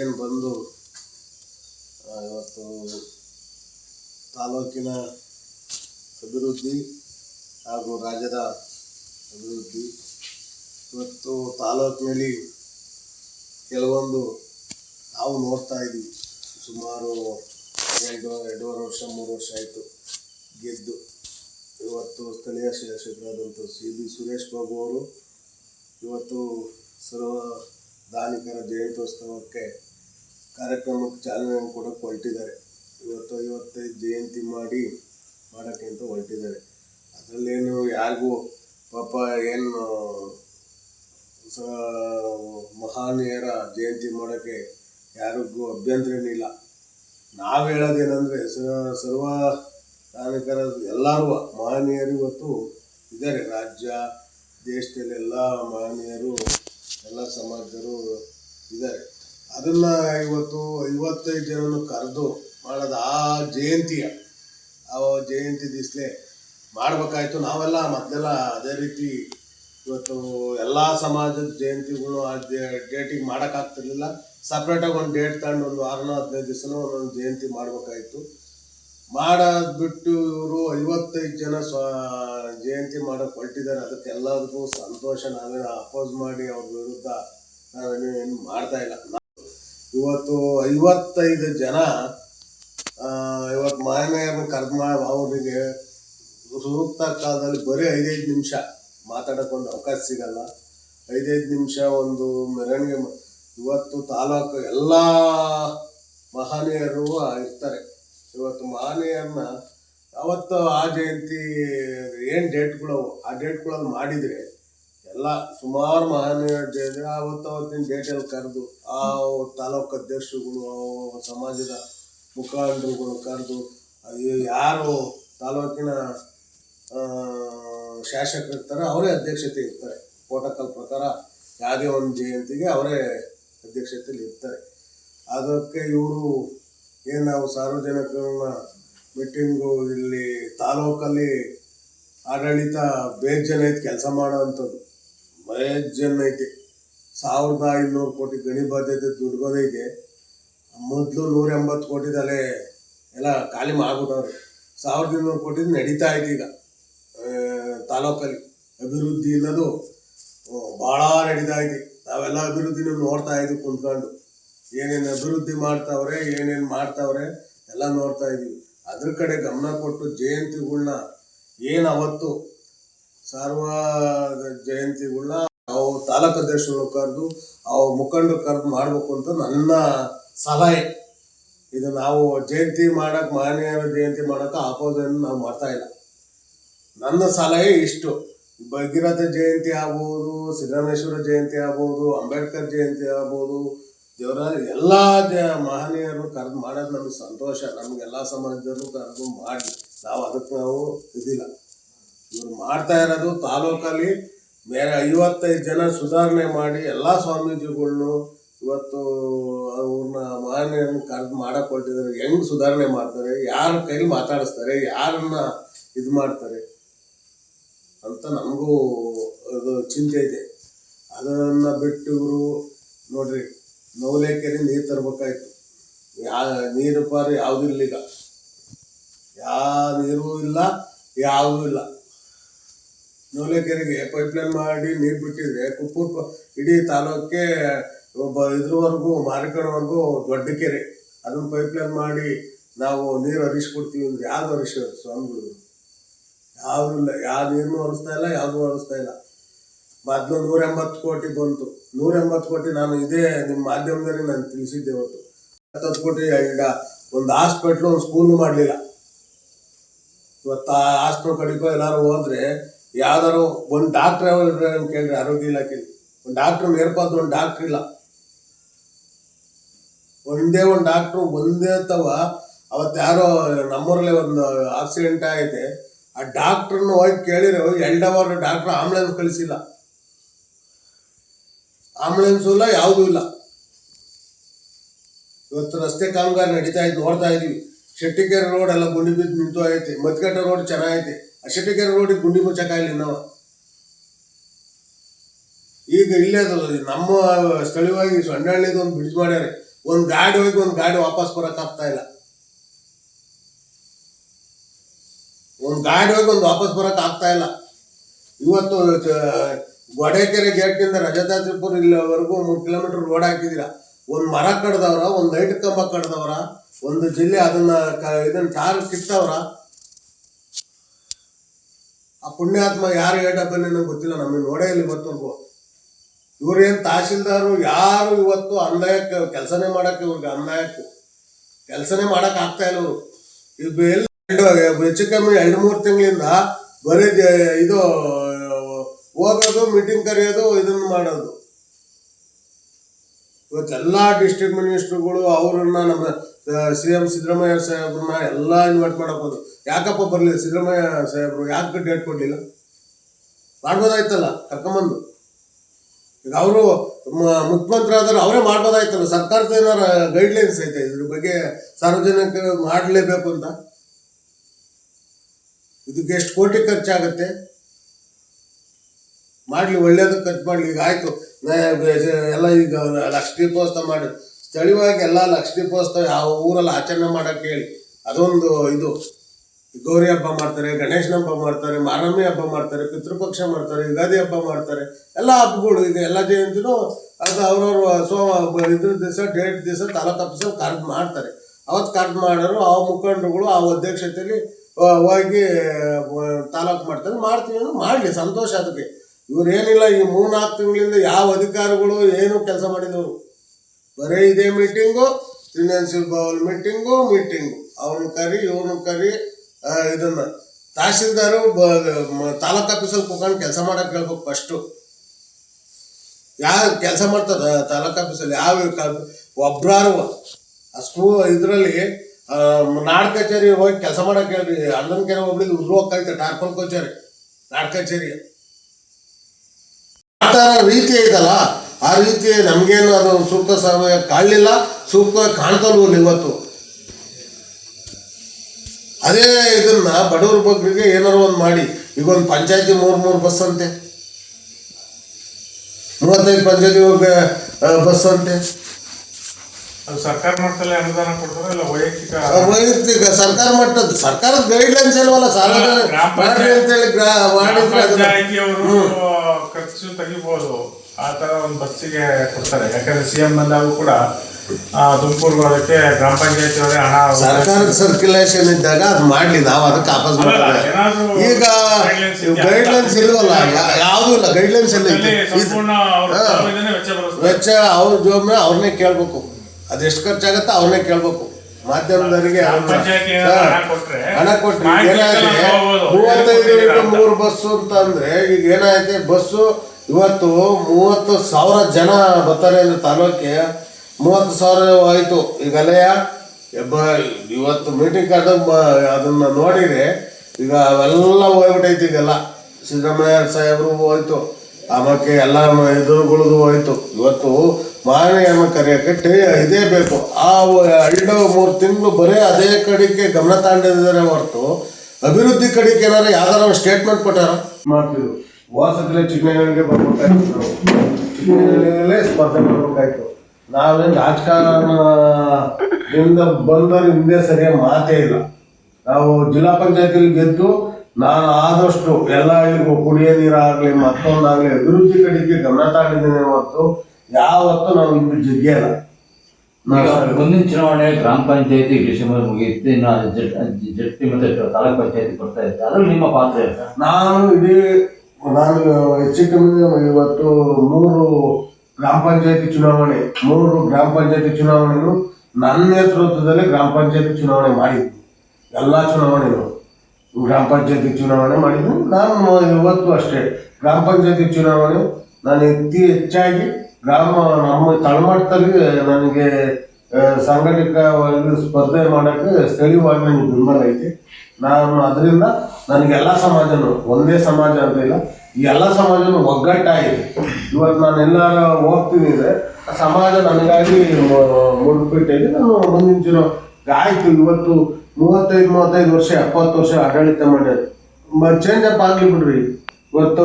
ಇವತ್ತೇನು ಬಂದು ಇವತ್ತು ತಾಲೂಕಿನ ಅಭಿವೃದ್ಧಿ ಹಾಗೂ ರಾಜ್ಯದ ಅಭಿವೃದ್ಧಿ. ಇವತ್ತು ತಾಲೂಕಿನಲ್ಲಿ ಕೆಲವೊಂದು ನಾವು ನೋಡ್ತಾ ಇದ್ದೀವಿ. ಸುಮಾರು ಎರಡು, ಎರಡೂವರೆ ವರ್ಷ, ಮೂರು ವರ್ಷ ಆಯಿತು ಗೆದ್ದು. ಇವತ್ತು ಸ್ಥಳೀಯ ಶಾಸಕರಾದಂಥ ಸಿ ಬಿ ಸುರೇಶ್ ಬಾಬು ಅವರು ಇವತ್ತು ಸರ್ವ ದಾನಿಕರ ಜಯಂತ್ಯೋತ್ಸವಕ್ಕೆ ಕಾರ್ಯಕ್ರಮಕ್ಕೆ ಚಾಲನೆ ಕೊಡೋಕ್ಕೆ ಹೊರಟಿದ್ದಾರೆ. ಇವತ್ತು ಐವತ್ತೈದು ಜಯಂತಿ ಮಾಡಿ ಮಾಡೋಕ್ಕೆ ಅಂತ ಹೊರಟಿದ್ದಾರೆ. ಅದರಲ್ಲೇನು ಯಾರಿಗೂ ಪಾಪ ಏನು, ಸ, ಮಹಾನೀಯರ ಜಯಂತಿ ಮಾಡೋಕ್ಕೆ ಯಾರಿಗೂ ಅಭ್ಯಂತರನಿಲ್ಲ. ನಾವು ಹೇಳೋದೇನೆಂದರೆ ಸರ್ವ ದಾನಿಕರ ಎಲ್ಲರೂ ಮಹನೀಯರು ಇವತ್ತು ಇದ್ದಾರೆ. ರಾಜ್ಯ ದೇಶದಲ್ಲಿ ಎಲ್ಲ ಮಹನೀಯರು, ಎಲ್ಲ ಸಮಾಜದರು ಇದ್ದಾರೆ. ಅದನ್ನ ಇವತ್ತು ಐವತ್ತೈದು ಜನನ ಕರೆದು ಮಾಡೋದು ಆ ಜಯಂತಿಯ, ಆ ಜಯಂತಿ ದಿವಸಲೇ ಮಾಡಬೇಕಾಯ್ತು. ನಾವೆಲ್ಲ ಮೊದಲೆಲ್ಲ ಅದೇ ರೀತಿ ಇವತ್ತು ಎಲ್ಲ ಸಮಾಜದ ಜಯಂತಿಗಳು ಆ ಡೇಟಿಗೆ ಮಾಡೋಕ್ಕಾಗ್ತಿರ್ಲಿಲ್ಲ. ಸಪ್ರೇಟಾಗಿ ಒಂದು ಡೇಟ್ ತಗೊಂಡು ಒಂದು ವಾರನೋ ಹದಿನೈದು ದಿವಸನೋ ಒಂದೊಂದು ಜಯಂತಿ ಮಾಡಬೇಕಾಯಿತು. ಮಾಡೋದು ಬಿಟ್ಟು ಇವರು ಐವತ್ತೈದು ಜನ ಸ್ವ, ಜಯಂತಿ ಮಾಡೋಕೆ ಹೊರಟಿದ್ದಾರೆ. ಅದಕ್ಕೆ ಎಲ್ಲರಿಗೂ ಸಂತೋಷ. ನಾವೇನು ಅಪೋಸ್ ಮಾಡಿ ಅವ್ರ ವಿರುದ್ಧ ನಾವೇನು ಏನು ಮಾಡ್ತಾ ಇಲ್ಲ. ಇವತ್ತು ಐವತ್ತೈದು ಜನ ಇವತ್ತು ಮಾಯನೆಯನ್ನು ಕರ್ಮ ಅವರಿಗೆ ಸೂಕ್ತ ಕಾಲದಲ್ಲಿ ಬರೀ ಐದೈದು ನಿಮಿಷ ಮಾತಾಡೋಕ್ಕೊಂದು ಅವಕಾಶ ಸಿಗಲ್ಲ. ಐದೈದು ನಿಮಿಷ ಒಂದು ಮೆರವಣಿಗೆ ಇವತ್ತು ತಾಲೂಕು ಎಲ್ಲ ಮಹನೀಯರು ಇರ್ತಾರೆ. ಇವತ್ತು ಮಹನೀಯರನ್ನ ಅವತ್ತು ಆ ಜಯಂತಿ, ಏನು ಡೇಟ್ಗಳು ಆ ಡೇಟ್ಗಳಲ್ಲಿ ಮಾಡಿದರೆ ಎಲ್ಲ ಸುಮಾರು ಮಹಾನೀಯ ಅವತ್ತು ಅವತ್ತಿನ ಡೇಟಲ್ಲಿ ಕರೆದು ಆ ತಾಲೂಕು ಅಧ್ಯಕ್ಷರುಗಳು ಸಮಾಜದ ಮುಖಂಡರುಗಳು ಕರೆದು ಯಾರು ತಾಲೂಕಿನ ಆ, ಶಾಸಕರು ಇರ್ತಾರೆ ಅವರೇ ಅಧ್ಯಕ್ಷತೆ ಇರ್ತಾರೆ. ಪ್ರೋಟೋಕಾಲ್ ಪ್ರಕಾರ ಯಾವುದೇ ಒಂದು ಜಯಂತಿಗೆ ಅವರೇ ಅಧ್ಯಕ್ಷತೆಯಲ್ಲಿ ಇರ್ತಾರೆ. ಅದಕ್ಕೆ ಇವರು ಏನು ನಾವು ಸಾರ್ವಜನಿಕರನ್ನ ಮೀಟಿಂಗು ಇಲ್ಲಿ ತಾಲೂಕಲ್ಲಿ ಆಡಳಿತ ಬೇಜ್ ಕೆಲಸ ಮಾಡೋ ಅಂಥದ್ದು. ಬೇಜ್ ಜನ ಐತೆ ಸಾವಿರದ ಐನೂರು ಕೋಟಿ ಗಣಿ ಬಾಧ್ಯತೆ ದುಡ್ಡು ಮೊದಲು ನೂರ ಎಂಬತ್ತು ಕೋಟಿದಲ್ಲೇ ಎಲ್ಲ ಖಾಲಿ ಮಾಡ್ಬಿಟ್ಟವ್ರೆ. ಸಾವಿರದ ಇನ್ನೂರು ಕೋಟಿ ನಡೀತಾ ಐತೆ ಈಗ. ತಾಲೂಕಲ್ಲಿ ಅಭಿವೃದ್ಧಿ ಅನ್ನೋದು ಭಾಳ ನಡೀತಾ ಐತಿ ನಾವೆಲ್ಲ ಅಭಿವೃದ್ಧಿನೂ ನೋಡ್ತಾ ಇದ್ವಿ ಕುಂತ್ಕೊಂಡು ಏನೇನು ಅಭಿವೃದ್ಧಿ ಮಾಡ್ತಾವ್ರೆ, ಏನೇನು ಮಾಡ್ತಾವ್ರೆ ಎಲ್ಲ ನೋಡ್ತಾ ಇದ್ದೀವಿ. ಅದ್ರ ಕಡೆ ಗಮನ ಕೊಟ್ಟು ಜಯಂತಿಗಳನ್ನ ಏನು ಅವತ್ತು ಸರ್ವ ಜಯಂತಿಗಳನ್ನ ಅವು ತಾಲೂಕು ಅಧ್ಯಕ್ಷರು ಕರೆದು ಅವು ಮುಖಂಡರು ಕರೆದು ಮಾಡಬೇಕು ಅಂತ ನನ್ನ ಸಲಹೆ. ಇದು ನಾವು ಜಯಂತಿ ಮಾಡಕ್ಕೆ ಮಹನೀಯರ ಜಯಂತಿ ಮಾಡಕ್ಕೆ ಹಾಕೋದನ್ನು ನಾವು ಮಾಡ್ತಾ ಇಲ್ಲ. ನನ್ನ ಸಲಹೆ ಇಷ್ಟು. ಭಗೀರಥ ಜಯಂತಿ ಆಗ್ಬೋದು, ಸಿದ್ದರಾಮೇಶ್ವರ ಜಯಂತಿ ಆಗ್ಬೋದು, ಅಂಬೇಡ್ಕರ್ ಜಯಂತಿ ಆಗ್ಬೋದು, ದೇವರಾಜ ಎಲ್ಲ ಜ ಮಹನೀಯರು ಕರೆದು ಮಾಡೋದು ನಮಗೆ ಸಂತೋಷ. ನಮಗೆಲ್ಲ ಸಮಾಜದವರು ಕರೆದು ಮಾಡಿ. ನಾವು ಅದಕ್ಕೆ ನಾವು ಇದಿಲ್ಲ. ಇವ್ರು ಮಾಡ್ತಾ ಇರೋದು ತಾಲೂಕಲ್ಲಿ ಬೇರೆ ಐವತ್ತೈದು ಜನ ಸುಧಾರಣೆ ಮಾಡಿ ಎಲ್ಲ ಸ್ವಾಮೀಜಿಗಳ್ನು ಇವತ್ತು ಅವ್ರನ್ನ ಮಾನ್ಯನ ಕರೆದು ಮಾಡಕ್ಕೆ ಹೆಂಗ್ ಸುಧಾರಣೆ ಮಾಡ್ತಾರೆ? ಯಾರ ಕೈಲಿ ಮಾತಾಡಿಸ್ತಾರೆ? ಯಾರನ್ನ ಇದು ಮಾಡ್ತಾರೆ? ಅಂತ ನಮಗೂ ಅದು ಚಿಂತೆ ಇದೆ. ಅದನ್ನು ಬಿಟ್ಟು ಇವರು ನೋಡ್ರಿ, ನವಲೇಕೆರೆ ನೀರು ತರಬೇಕಾಯ್ತು. ಯಾ, ನೀರು ಪಾರು ಯಾವುದೂ ಇಲ್ಲ ಈಗ ಯಾವ ನೀರು ಇಲ್ಲ, ಯಾವುದೂ ಇಲ್ಲ. ನವಲೇಕೆರೆಗೆ ಪೈಪ್ಲೈನ್ ಮಾಡಿ ನೀರು ಬಿಟ್ಟಿದ್ರೆ ಕುಪ್ಪೂರ್ ಇಡೀ ತಾಲೂಕಿಗೆ ಒಬ್ಬ ಇದ್ರವರೆಗೂ ಮಾರಿಕಣವರೆಗೂ ದೊಡ್ಡ ಕೆರೆ. ಅದನ್ನು ಪೈಪ್ಲೈನ್ ಮಾಡಿ ನಾವು ನೀರು ಹರಿಸ್ಕೊಡ್ತೀವಿ ಅಂದ್ರೆ ಯಾವ್ದು ಹರಿಸೋದು ಸ್ವಾಮಿಗಳು? ಯಾವುದೂ ಇಲ್ಲ. ಯಾವ ನೀರನ್ನು ಹರಿಸ್ತಾ ಇಲ್ಲ, ಯಾವುದೂ ಹರಿಸ್ತಾ ಇಲ್ಲ. ಮೊದಲು ನೂರ ಎಂಬತ್ತು ಕೋಟಿ ಬಂತು. ನೂರ ಎಂಬತ್ತು ಕೋಟಿ ನಾನು ಇದೇ ನಿಮ್ಮ ಮಾಧ್ಯಮದಲ್ಲಿ ನಾನು ತಿಳಿಸಿದ್ದೆ ಇವತ್ತು. ಹತ್ತತ್ತು ಕೋಟಿ ಈಗ ಒಂದು ಹಾಸ್ಪಿಟ್ಲು ಒಂದು ಸ್ಕೂಲು ಮಾಡಲಿಲ್ಲ. ಇವತ್ತು ಆ ಹಾಸ್ಪಿಟ್ಲ್ ಕಡೆಗೂ ಎಲ್ಲರೂ ಹೋದ್ರೆ ಯಾವ್ದಾರು ಒಂದು ಡಾಕ್ಟ್ರ್ ಕೇಳಿ ಆರೋಗ್ಯ ಇಲಾಖೆಯಲ್ಲಿ ಒಂದು ಡಾಕ್ಟ್ರ್ ಮೇರ್ಪಾದ ಒಂದು ಡಾಕ್ಟ್ರ್ ಇಲ್ಲ. ಒಂದೇ ಒಂದು ಡಾಕ್ಟ್ರು ಒಂದೇ ತವ ಅವತ್ತು ಯಾರೋ ನಮ್ಮೂರಲ್ಲೇ ಒಂದು ಆಕ್ಸಿಡೆಂಟ್ ಆಗೈತೆ, ಆ ಡಾಕ್ಟ್ರನ್ನು ಹೋಗಿ ಕೇಳಿರೋ ಅವರ್ ಡಾಕ್ಟ್ರ್ ಆಂಬುಲೆನ್ಸ್ ಕಳಿಸಿಲ್ಲ. ಆಂಬುಲೆನ್ಸು ಇಲ್ಲ, ಯಾವುದೂ ಇಲ್ಲ. ಇವತ್ತು ರಸ್ತೆ ಕಾಮಗಾರಿ ನಡೀತಾ ಇದ್ದು ನೋಡ್ತಾ ಇದ್ದೀವಿ ಶೆಟ್ಟಿಕೆರೆ ರೋಡ್ ಎಲ್ಲ ಗುಂಡಿ ಬಿದ್ದು ನಿಂತು ಐತೆ ಮತ್ಕಟ್ಟೆ ರೋಡ್ ಚೆನ್ನಾಗೈತೆ. ಆ ನೋಡಿ ಗುಂಡಿ ಮುಚ್ಚಕಾಯಿಲ್ಲ ನಾವು ಈಗ ಇಲ್ಲೇ ಅದು ನಮ್ಮ ಸ್ಥಳೀಯವಾಗಿ ಸೊಂಡಹಳ್ಳಿದು ಒಂದು ಬ್ರಿಡ್ಜ್ ಮಾಡ್ಯಾರ. ಒಂದು ಗಾಡಿ ಹೋಗಿ ಒಂದು ಗಾಡಿ ವಾಪಸ್ ಬರೋಕ್ಕಾಗ್ತಾ ಇಲ್ಲ. ಒಂದು ಗಾಡಿ ಹೋಗಿ ಒಂದು ವಾಪಸ್ ಬರೋಕೆ ಆಗ್ತಾ ಇಲ್ಲ. ಇವತ್ತು ಗೊಡೆಕೆರೆ ಗೇಟ್ನಿಂದ ರಜತಾದ್ರಿಪುರ ಇಲ್ಲಿವರೆಗೂ ಮೂರು ಕಿಲೋಮೀಟರ್ ರೋಡ್ ಹಾಕಿದಿರ. ಒಂದು ಮರ ಕಡ್ದವ್ರ, ಒಂದು ಲೈಟ್ ಕಂಬ ಕಡ್ದವ್ರ, ಒಂದು ಜಿಲ್ಲೆ ಅದನ್ನ ಇದನ್ನ ಚಾರ್ ಕಿತ್ತವ್ರ. ಆ ಪುಣ್ಯಾತ್ಮ ಯಾರು ಏಟಪ್ಪ ನನಗೆ ಗೊತ್ತಿಲ್ಲ, ನಮಗೆ ನೋಡೇ ಇಲ್ಲ ಇವತ್ತವರೆಗೂ. ಇವ್ರೇನು ತಹಶೀಲ್ದಾರು, ಯಾರು ಇವತ್ತು ಅನ್ಯಾಯಕ್ಕೆ, ಕೆಲಸನೇ ಮಾಡಕ್ಕೆ ಇವ್ರಿಗೆ ಅನ್ಯಾಯಕ್ಕೂ. ಕೆಲಸನೇ ಮಾಡಕ್ಕೆ ಆಗ್ತಾ ಇಲ್ಲ ಅವರು ಇದು ಎಲ್ಲಿ ಹೆಚ್ಚು ಕಮ್ಮಿ ಎರಡು, ಮೂರು ತಿಂಗಳಿಂದ ಬರೀ ಇದು, ಹೋಗೋದು ಮೀಟಿಂಗ್ ಕರೆಯೋದು, ಇದನ್ನು ಮಾಡೋದು. ಇವತ್ತೆಲ್ಲ ಡಿಸ್ಟ್ರಿಕ್ಟ್ ಮಿನಿಸ್ಟ್ರುಗಳು ಅವ್ರನ್ನ ನಮ್ಮ ಸಿ ಎಂ ಸಿದ್ದರಾಮಯ್ಯ ಸಾಹೇಬ್ರನ್ನ ಎಲ್ಲ ಇನ್ವೈಟ್ ಮಾಡಬಹುದು ಯಾಕಪ್ಪ ಬರಲಿಲ್ಲ? ಸಿದ್ದರಾಮಯ್ಯ ಸಾಹೇಬ್ರು ಯಾಕೆ ಡೇಟ್ ಕೊಡಲಿಲ್ಲ? ಮಾಡ್ಬೋದಾಯ್ತಲ್ಲ, ಕರ್ಕೊಂಬಂದು. ಈಗ ಅವರು ಮುಖ್ಯಮಂತ್ರಿ ಆದ್ರೆ ಅವರೇ ಮಾಡ್ಬೋದಾಯ್ತಲ್ಲ. ಸರ್ಕಾರದ ಏನಾರ ಗೈಡ್ಲೈನ್ಸ್ ಐತೆ, ಇದ್ರ ಬಗ್ಗೆ ಸಾರ್ವಜನಿಕ ಮಾಡಲೇಬೇಕು ಅಂತ. ಇದಕ್ಕೆ ಎಷ್ಟು ಕೋಟಿ ಖರ್ಚಾಗತ್ತೆ? ಮಾಡ್ಲಿ ಒಳ್ಳೇದು ಖರ್ಚು ಮಾಡಲಿ. ಈಗ ಆಯಿತು. ಎಲ್ಲ ಈಗ ಲಕ್ಷ ದೀಪೋತ್ಸವ ಮಾಡಿ. ಸ್ಥಳೀಯವಾಗಿ ಎಲ್ಲ ಲಕ್ಷ ದೀಪೋತ್ಸವ ಯಾವ ಊರಲ್ಲಿ ಆಚರಣೆ ಮಾಡೋಕ್ಕೆ ಹೇಳಿ. ಅದೊಂದು ಇದು. ಗೌರಿ ಹಬ್ಬ ಮಾಡ್ತಾರೆ, ಗಣೇಶನ ಹಬ್ಬ ಮಾಡ್ತಾರೆ ಮಾರಮ್ಮಿ ಹಬ್ಬ ಮಾಡ್ತಾರೆ, ಪಿತೃಪಕ್ಷ ಮಾಡ್ತಾರೆ, ಯುಗಾದಿ ಹಬ್ಬ ಮಾಡ್ತಾರೆ. ಎಲ್ಲ ಹಬ್ಬಗಳು ಈಗ ಎಲ್ಲ ಜಯಂತಿನೂ ಅದು ಅವ್ರವ್ರ ಸೋಮ ಇದ್ರ ದಿವಸ ಡೇಟ್ ದಿವಸ ತಾಲೂಕು ಆಫೀಸಲ್ಲಿ ಕರೆದು ಮಾಡ್ತಾರೆ. ಅವತ್ತು ಕಾರ್ಡ್ ಮಾಡೋರು, ಆ ಮುಖಂಡರುಗಳು, ಆ ಅಧ್ಯಕ್ಷತೆಯಲ್ಲಿ ಹೋಗಿ ತಾಲೂಕು ಮಾಡ್ತಾರೆ. ಮಾಡ್ತೀವಿ ಅಂದ್ರೆ ಮಾಡಲಿ. ಸಂತೋಷ ಅದಕ್ಕೆ. ಇವ್ರೇನಿಲ್ಲ, ಈ ಮೂರ್ನಾಲ್ಕು ತಿಂಗಳಿಂದ ಯಾವ ಅಧಿಕಾರಿಗಳು ಏನು ಕೆಲಸ ಮಾಡಿದವು ಬರೀ ಇದೇ ಮೀಟಿಂಗು ಫಿನಾನ್ಸಿಯಲ್ ಬೌಲ್ ಮೀಟಿಂಗು ಮೀಟಿಂಗು. ಅವ್ರನ್ನ ಕರಿ ಇವ್ರನ್ನ ಕರಿ ಇದನ್ನ. ತಹಶೀಲ್ದಾರು ತಾಲೂಕ್ ಆಫೀಸಲ್ಲಿ ಕುತ್ಕೊಂಡು ಕೆಲಸ ಮಾಡಕ್ಕೆ ಹೇಳ್ಬೇಕು ಫಸ್ಟು ಯಾವ ಕೆಲಸ ಮಾಡ್ತದ ತಾಲೂಕು ಆಫೀಸಲ್ಲಿ? ಯಾವ ಒಬ್ಬರಾರು ಆ ಸ್ಕೂ, ಇದರಲ್ಲಿ ನಾಡ್ ಕಚೇರಿ ಹೋಗಿ ಕೆಲಸ ಮಾಡಕ್ಕೆ ಹೇಳ್ರಿ ಅಂದನ್ ಕೆರೆ ಹೋಗ್ಬಿಟ್ಟು ಉದ್ರು ಹೋಗ್ತೈತೆ ಟಾರ್ಪಲ್ ಕಚೇರಿ, ನಾಡ್ ಕಚೇರಿ. ರೀತಿ ಇದಲ್ಲ ಆ ರೀತಿ ನಮಗೇನು ಅದು ಸೂಕ್ತ ಸಮಯ ಕಾಣಲಿಲ್ಲ, ಸೂಕ್ತ ಕಾಣ್ತಲ್ವ ಇವತ್ತು? ಅದೇ ಇದನ್ನ ಬಡವ್ರ ಬಗ್ಗೆ ಏನಾರು ಒಂದು ಮಾಡಿ, ಈಗ ಒಂದು ಪಂಚಾಯತಿ ಮೂರು ಮೂರು ಬಸ್ ಅಂತೆ. ಮೂವತ್ತೈದು ಪಂಚಾಯತಿ ಬಸ್ ಅಂತೆ. ಸರ್ಕಾರ ಮಟ್ಟದಲ್ಲಿ ಅನುದಾನ ಕೊಡ್ತಾರೆ ಇಲ್ಲ ವೈಯಕ್ತಿಕ ವೈಯಕ್ತಿಕ ಸರ್ಕಾರ ಮಟ್ಟದ ಸರ್ಕಾರದ ಗೈಡ್ ಲೈನ್ಸ್ ಗ್ರಾಮ ಮಾಡ್ರಿ ಅಂತೇಳಿ ಪಂಚಾಯತಿಯವರು ಖರ್ಚು ತೆಗಿಬಹುದು ಆ ತರ ಒಂದು ಬಸ್ಸಿಗೆ ಕೊಡ್ತಾರೆ. ಯಾಕಂದ್ರೆ ಸಿಎಂ ಬಂದಾಗೂ ಕೂಡ ತುಮಕೂರು ಹೋಗೋದಕ್ಕೆ ಗ್ರಾಮ ಪಂಚಾಯತಿ ಅವರೇ ಹಣ ಸರ್ಕಾರದ ಸರ್ಕ್ಯುಲೇಷನ್ ಇದ್ದಾಗ ಅದು ಮಾಡ್ಲಿ ನಾವು ಅದಕ್ಕೆ ವಾಪಸ್ ಮಾಡ್ತಾರೆ ಈಗ ಗೈಡ್ ಲೈನ್ಸ್ ಗೈಡ್ಲೈನ್ಸ್ ಇಲ್ವಲ್ಲ ಯಾವುದೂ ಇಲ್ಲ ಅವ್ರ ಹಾ. ಸಾವಿರನೇ ವೆಚ್ಚ ಅವ್ರ ಜೋಬ್ನ ಅವ್ರನ್ನೇ ಕೇಳ್ಬೇಕು. ಅದೆಷ್ಟು ಖರ್ಚಾಗತ್ತೆ ಅವನ್ನೇ ಕೇಳ್ಬೇಕು. ಮಾಧ್ಯಮದವರಿಗೆ. ಹಣ ಕೊಟ್ಟರೆ ಏನಾಯ್ತು. ಮೂವತ್ತೈದು ಏನ್ ಮೂರು ಬಸ್ಸು ಅಂತ ಅಂದ್ರೆ ಈಗ ಏನಾಯ್ತು? ಬಸ್ಸು ಇವತ್ತು ಮೂವತ್ತು ಸಾವಿರ ಜನ ಬರ್ತಾರೆ ಅಂದ್ರೆ ತಾಲೂಕಿಗೆ ಮೂವತ್ತು ಸಾವಿರ ಆಯಿತು ಈಗ ಅಲೆಯ ಇವತ್ತು ಮೀಟಿಂಗ್ ಕಾರ್ಡ್ ಅದನ್ನ ನೋಡಿರಿ ಈಗ ಅವೆಲ್ಲ ಹೋಗ್ಬಿಟ್ಟೈತಿ ಈಗೆಲ್ಲ. ಸಿದ್ದರಾಮಯ್ಯ ಸಾಹೇಬ್ರು ಹೋಯ್ತು. ಆಮೇಲೆ ಎಲ್ಲ ಎದುರುಗಳದು ಹೋಯ್ತು. ಇವತ್ತು ಮಾನೆಯನ್ನು ಕರೆಯೋಕೆ ಟೇ, ಇದೇ ಬೇಕು. ಆ ಎರಡು, ಮೂರು ತಿಂಗಳು ಬರೀ ಅದೇ ಕಡೆಗೆ ಗಮನ ತಾಂಡಿದ್ದಾರೆ ಹೊರತು ಅಭಿವೃದ್ಧಿ ಕಡೆಗೆ ಏನಾರ ಯಾವ್ದಾರ ಸ್ಟೇಟ್ಮೆಂಟ್ ಕೊಟ್ಟಾರ? ಮಾಡ್ತಿದ್ರು ವಾಸದಲ್ಲೇ ಚಿಕ್ಕನಹಳ್ಳಿಗೆ ಬರ್ಬೇಕಾಯ್ತು. ನಾವು ಸ್ಪರ್ಧೆ ಮಾಡ್ಬೇಕಾಯ್ತು ನಾವೇನು ರಾಜಕಾರಣದಿಂದ ಬಂದವರು ಹಿಂದೆ ಸರಿಯಾಗಿ ಮಾತೇ ಇಲ್ಲ. ನಾವು ಜಿಲ್ಲಾ ಪಂಚಾಯತಿಲಿ ಗೆದ್ದು, ನಾನು ಆದಷ್ಟು ಎಲ್ಲ ಕುಡಿಯೋ ನೀರಾಗಲಿ, ಮತ್ತೊಂದಾಗಲಿ ಅಭಿವೃದ್ಧಿ ಕಡೆಗೆ ಗಮನ ತಾಂಡಿದ್ದೇನೆ ಹೊರತು ಯಾವತ್ತೂ ನಾವು ಇಬ್ಬರು ಜಿಗ್ಗಿಯಲ್ಲ ಈಗ ಮುಂದಿನ ಚುನಾವಣೆ ಗ್ರಾಮ ಪಂಚಾಯತಿ ಡಿಸೆಂಬರ್ ಮುಗಿಯುತ್ತೆ ಇನ್ನು ಜಟ್ಟಿ ಜಟ್ಟಿ ಮತ್ತೆ ತಾಲೂಕ್ ಪಂಚಾಯತಿ ಬರ್ತಾ ಇರುತ್ತೆ. ಅದ್ರಲ್ಲಿ ನಿಮ್ಮ ಪಾತ್ರ? ನಾನು ಇಡೀ ನಾನು ಹೆಚ್ಚು ಕಮ್ಮಿ ಇವತ್ತು ಮೂರು ಗ್ರಾಮ ಪಂಚಾಯತಿ ಚುನಾವಣೆ ಮೂರು ಗ್ರಾಮ ಪಂಚಾಯತಿ ಚುನಾವಣೆಗಳು ನನ್ನ ನೇತೃತ್ವದಲ್ಲಿ ಗ್ರಾಮ ಪಂಚಾಯತಿ ಚುನಾವಣೆ ಮಾಡಿದ್ವಿ ಎಲ್ಲ ಚುನಾವಣೆಗಳು ಗ್ರಾಮ ಪಂಚಾಯತಿ ಚುನಾವಣೆ ಮಾಡಿದ್ದು. ನಾನು ಇವತ್ತು ಅಷ್ಟೇ ಗ್ರಾಮ ಪಂಚಾಯತಿ ಚುನಾವಣೆ ನಾನು ಅತಿ ಹೆಚ್ಚಾಗಿ ಗ್ರಾಮ ನಮ್ಮ ತಳಮಟ್ಟದಲ್ಲಿ ನನಗೆ ಸಂಘಟಿತ ಸ್ಪರ್ಧೆ ಮಾಡೋಕ್ಕೆ ಸ್ಥಳೀಯವಾಗಿ ನನಗೆ ಬೆಂಬಲ ಐತಿ. ನಾನು ಅದರಿಂದ ನನಗೆಲ್ಲ ಸಮಾಜನೂ, ಒಂದೇ ಸಮಾಜ ಅಂತ ಇಲ್ಲ, ಈ ಎಲ್ಲ ಸಮಾಜನೂ ಒಗ್ಗಟ್ಟಾಗಿದೆ. ಇವತ್ತು ನಾನು ಎಲ್ಲಾರ ಹೋಗ್ತೀನಿ ಅಂದರೆ ಸಮಾಜ ನನಗಾಗಿ ಮುಡ್ಬಿಟ್ಟಿದೆ ನಾನು ಮುಂದಿನ ಚುನಾವ ಆಯ್ತು, ಇವತ್ತು ಮೂವತ್ತೈದು ಮೂವತ್ತೈದು ವರ್ಷ, ಎಪ್ಪತ್ತು ವರ್ಷ ಆಡಳಿತ ಮಾಡ್ಯಾರ ಚೇಂಜ್ ಅಪ್ ಆಗಲಿ ಬಿಡ್ರಿ. ಇವತ್ತು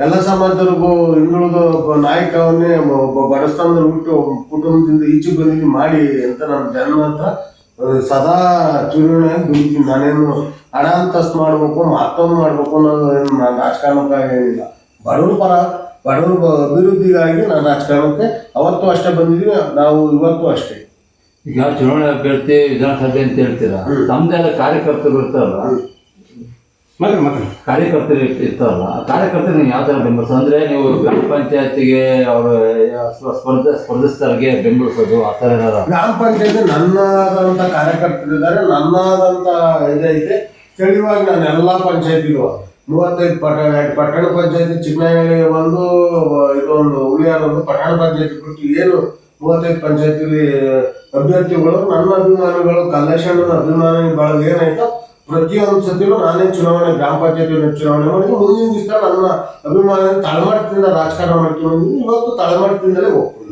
ಎಲ್ಲ ಸಮಾಜದವ್ರಿಗೂ ಹಿಂದುಳಿದ ಒಬ್ಬ ನಾಯಕವನ್ನೇ ಒಬ್ಬ ಬಡಸ್ತಾನದ ಹುಟ್ಟು ಕುಟುಂಬದಿಂದ ಈಚೆ ಬಂದಿದ್ದು ಮಾಡಿ ಅಂತ ನಾನು ಜನ ಅಂತ ಸದಾ ಚುನಾವಣೆಯಾಗಿ ದುಡಿತೀನಿ. ನಾನೇನು ಹಣ ಅಂತಸ್ತು ಮಾಡ್ಬೇಕು ಮತ್ತೊಂದು ಮಾಡ್ಬೇಕು ಅನ್ನೋದು ಏನು ನಾನು ರಾಜಕಾರಣಕ್ಕಾಗಿ ಏನಿಲ್ಲ. ಬಡವ್ರ ಪರ ಬಡವ್ರ ಅಭಿವೃದ್ಧಿಗಾಗಿ ನಾನು ರಾಜಕಾರಣಕ್ಕೆ ಅವತ್ತು ಅಷ್ಟೇ ಬಂದಿದ್ದೀವಿ ನಾವು ಇವತ್ತು ಅಷ್ಟೇ. ಈಗ ಚುನಾವಣೆ ಅಭ್ಯರ್ಥಿ ವಿಧಾನಸಭೆ ಅಂತ ಹೇಳ್ತೀರಾ? ತಮ್ದೆಲ್ಲ ಕಾರ್ಯಕರ್ತರು ಇರ್ತಾರಲ್ಲ ಮಾತ್ರ ಮತ್ತೆ ಕಾರ್ಯಕರ್ತರು ಇರ್ತ- ಇರ್ತಾರಲ್ಲ ಆ ಕಾರ್ಯಕರ್ತರು ಯಾವ ಥರ ಬೆಂಬಲಿಸ ಅಂದರೆ ನೀವು ಗ್ರಾಮ ಪಂಚಾಯತಿಗೆ ಅವರು ಸ್ಪರ್ಧೆ ಸ್ಪರ್ಧಿಸ್ತಾರಿಗೆ ಬೆಂಬಲಿಸೋದು ಆ ಥರ ಏನಾರ? ಗ್ರಾಮ ಪಂಚಾಯತಿ ನನ್ನದಂತ ಕಾರ್ಯಕರ್ತರಿದ್ದಾರೆ ನನ್ನದಂತ ಇದೈತೆ ತಿಳಿಯುವಾಗ ನಾನು ಎಲ್ಲ ಪಂಚಾಯತಿಗೂ ಮೂವತ್ತೈದು ಪಟ ಪಟ್ಟಣ ಪಂಚಾಯತಿ ಚಿಕ್ಕನಹಳ್ಳಿ ಒಂದು ಇದೊಂದು ಉಳಿಯಾರ ಒಂದು ಪಟ್ಟಣ ಪಂಚಾಯತಿ ಬಿಟ್ಟು ಏನು ಮೂವತ್ತೈದು ಪಂಚಾಯತಿಲಿ ಅಭ್ಯರ್ಥಿಗಳು ನನ್ನ ಅಭಿಮಾನಿಗಳು ಕಲ್ಲೇಶಣ್ಣನ ಅಭಿಮಾನಿ ಬಳಗ ಏನಾಯ್ತೋ ಪ್ರತಿಯೊಂದು ಸತಿನೂ ನಾನೇ ಚುನಾವಣೆ, ಗ್ರಾಮ ಪಂಚಾಯತಿ ಚುನಾವಣೆ ಮಾಡಿ ಮುಂದಿನ ದಿವಸ ನನ್ನ ಅಭಿಮಾನ ತಳಮಟ್ಟದಿಂದ ರಾಜಕಾರಣ ಮಾಡ್ಕೊಂಡು. ಇವತ್ತು ತಳಮಟ್ಟದಿಂದಲೇ ಹೋಗ್ತೀನಿ